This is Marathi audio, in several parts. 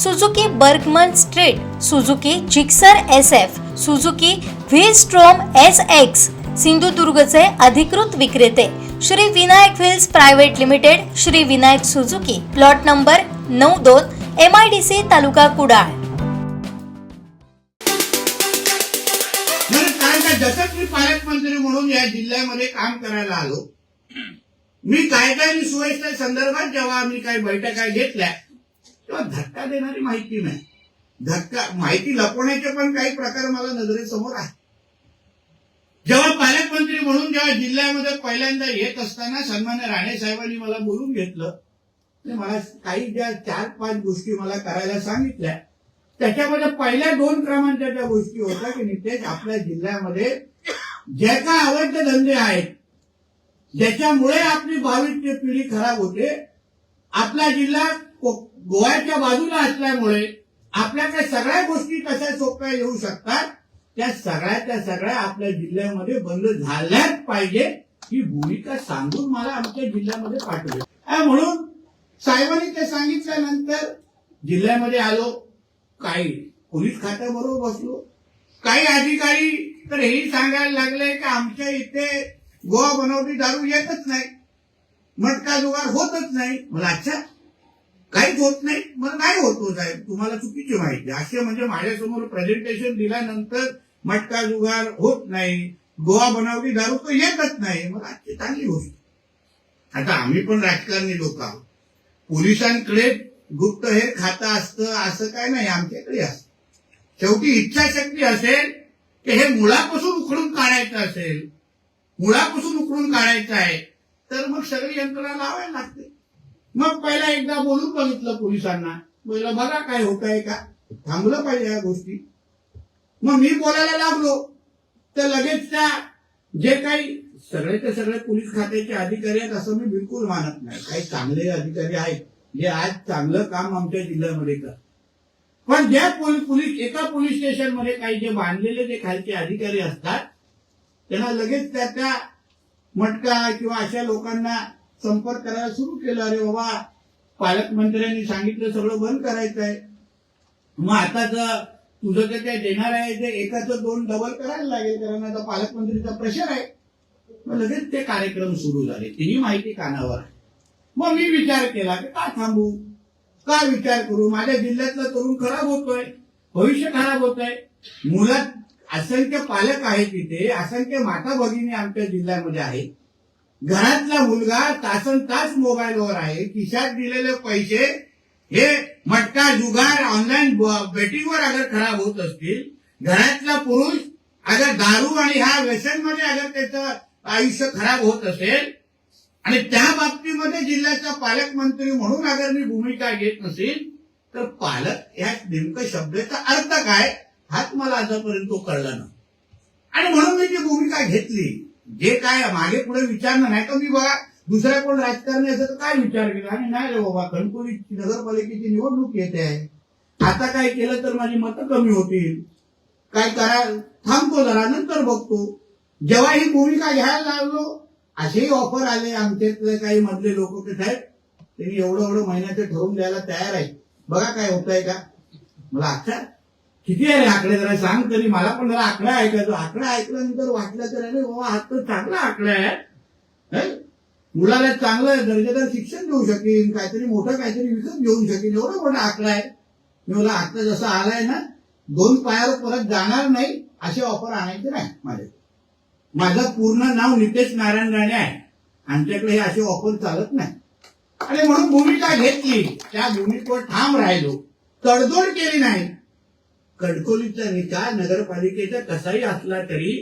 Suzuki Burgman Street Suzuki Gixxer S F Suzuki V Strom S X सिंधुदुर्गचे अधिकृत विक्रेते Shri Vinayak wheels private limited Shri Vinayak Suzuki plot number नऊ दोन M I D C taluka Kudal. बरं काय काय जसं मी पालकमंत्री म्हणून या जिल्ह्यामध्ये काम करायला आलो. मी कायदा आणि सुव्यवस्थे संदर्भात जेव्हा आम्ही काही बैठका घेतल्या तेव्हा धक्का देणारी माहिती नाही. धक्का माहिती लपवण्याचे पण काही प्रकार मला नजरेसमोर आहे जेव्हा पालकमंत्री म्हणून जेव्हा जिल्ह्यामध्ये पहिल्यांदा येत असताना सन्मान्य राणे साहेबांनी मला बोलून घेतलं मला काही ज्या चार पाच गोष्टी मला करायला सांगितल्या त्याच्यामध्ये पहिल्या दोन क्रमांकाच्या गोष्टी होत्या की नितेश आपल्या जिल्ह्यामध्ये जे काय अवैध धंदे आहेत ज्याच्यामुळे आपली भावी पिढी खराब होते आपला जिल्हा गोव्याच्या बाजूला असल्यामुळे आपल्याकडे सगळ्या गोष्टी कशा सोप्या येऊ शकतात त्या सगळ्या त्या सगळ्या आपल्या जिल्ह्यामध्ये बंद झाल्याच पाहिजे ही भूमिका सांगून मला आमच्या जिल्ह्यामध्ये पाठवली. म्हणून साहेबांनी ते सांगितल्यानंतर जिल्ह्यामध्ये आलो काही पोलीस खात्याबरोबर बसलो. काही अधिकारी तर हेही सांगायला लागले की आमच्या इथे गोवा बनवटी दारू येतच नाही मटका जुगार होतच नाही. मला अच्छा काहीच होत नाही मला नाही होत हो साहेब तुम्हाला चुकीची माहिती. आहे. असे म्हणजे माझ्यासमोर प्रेझेंटेशन दिल्यानंतर मटका जुगार होत नाही गोवा बनावटी दारू तर येतच नाही. मग आजची चांगली गोष्ट. आता आम्ही पण राजकारणी लोक आहोत. पोलिसांकडे गुप्त हे खातं असतं असं काय नाही आमच्याकडे असतं. शेवटी इच्छाशक्ती असेल की हे मुळापासून उखडून काढायचं असेल मुळापासून उखडून काढायचं आहे तर मग सगळी यंत्रणा लावायला लागते. मग पहिला एकदा बोलून बघितलं पोलिसांना. पहिलं बघा काय होत आहे का? थांबलं पाहिजे या गोष्टी. मग मी बोलायला लागलो. तर लगेच त्या जे काही सगळे ते सगळे पोलीस खात्याचे अधिकारी आहेत असं मी बिलकुल मानत नाही. काही चांगले अधिकारी आहेत. जे आज चांगलं काम आमच्या जिल्ह्यामध्ये करतात. पण ज्या पोलीस एका पोलीस स्टेशनमध्ये काही जे बांधलेले जे खालचे अधिकारी असतात त्यांना लगेच त्या त्या मटका किंवा अशा लोकांना संपर्क करायला सुरू केला. अरे बाबा पालकमंत्र्यांनी सांगितलं सगळं बंद करायचं आहे मग आता जर तुझं जे काय देणार आहे ते एकाचं दोन डबल करायला लागेल कारण आता पालकमंत्रीचा प्रेशर आहे. मग लगेच ते कार्यक्रम सुरू झाले. तिही माहिती कानावर आहे. मग मी विचार केला की का थांबू? का विचार करू? माझ्या जिल्ह्यातला तरुण खराब होतोय भविष्य खराब होत आहे मुलात असंख्य पालक आहेत तिथे असंख्य माता भगिनी आमच्या जिल्ह्यामध्ये आहेत. घरातला मुलगा तासन तास मोबाईलवर आहे खिशात दिलेले पैसे हे मटका जुगार ऑनलाईन बेटिंगवर अगर खराब होत असतील घरातला पुरुष अगर दारू आणि ह्या व्यसनमध्ये अगर त्याचं आयुष्य खराब होत असेल आणि त्या बाबतीमध्ये जिल्ह्याचा पालकमंत्री म्हणून अगर मी भूमिका घेत नसेल तर पालक या नेमकं शब्दाचा अर्थ काय हाच मला आतापर्यंत कळला ना आणि म्हणून मी ती भूमिका घेतली. जे काय मागे पुढे विचारणं नाही तर मी बघा दुसऱ्या कोण राजकारणी असं तर काय विचार केला? आणि नाही रे बाबा कणकोली नगरपालिकेची निवडणूक येते. आहे आता काय केलं तर माझी मतं कमी होतील. काय करा थांबतो जरा नंतर बघतो. जेव्हा ही भूमिका घ्यायला लागलो असेही ऑफर आले आमच्यातले काही मधले लोक की साहेब त्यांनी एवढं एवढं महिन्याचं ठरवून द्यायला तयार आहे बघा काय होत आहे का? मला अच्छा किती आहे आकडे? जरा सांग तरी. मला पण जरा आकडा ऐकायचो आकडा ऐकल्यानंतर वाटलं तर अरे बाबा हा तर चांगला आकडा आहे. मुलाला चांगलं दर्जेदार शिक्षण देऊ शकेन काहीतरी मोठं काहीतरी विकत घेऊ शकेन. एवढा मोठा आकडा आहे. मी मला आता जसा आलाय ना दोन पायावर परत जाणार नाही असे ऑफर आणायचे नाही माझे माझं पूर्ण नाव नितेश नारायण राणे आहे. आमच्याकडे हे असे ऑफर चालत नाही. आणि म्हणून भूमिका घेतली. त्या भूमिकेवर ठाम राहिलो. तडजोड केली नाही. कणकोलीचा निकाल नगरपालिकेचा कसाही असला तरी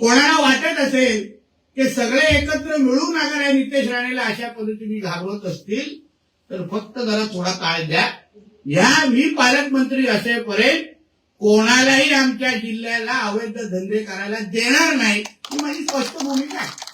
कोणाला वाटत असेल की सगळे एकत्र मिळून अगर या नितेश राणेला अशा पद्धतीने घाबरत असतील तर फक्त जरा थोडा काळ द्या. या मी पालकमंत्री असेपर्यंत कोणालाही आमच्या जिल्ह्याला अवैध धंदे करायला देणार नाही. ही माझी स्पष्ट भूमिका आहे.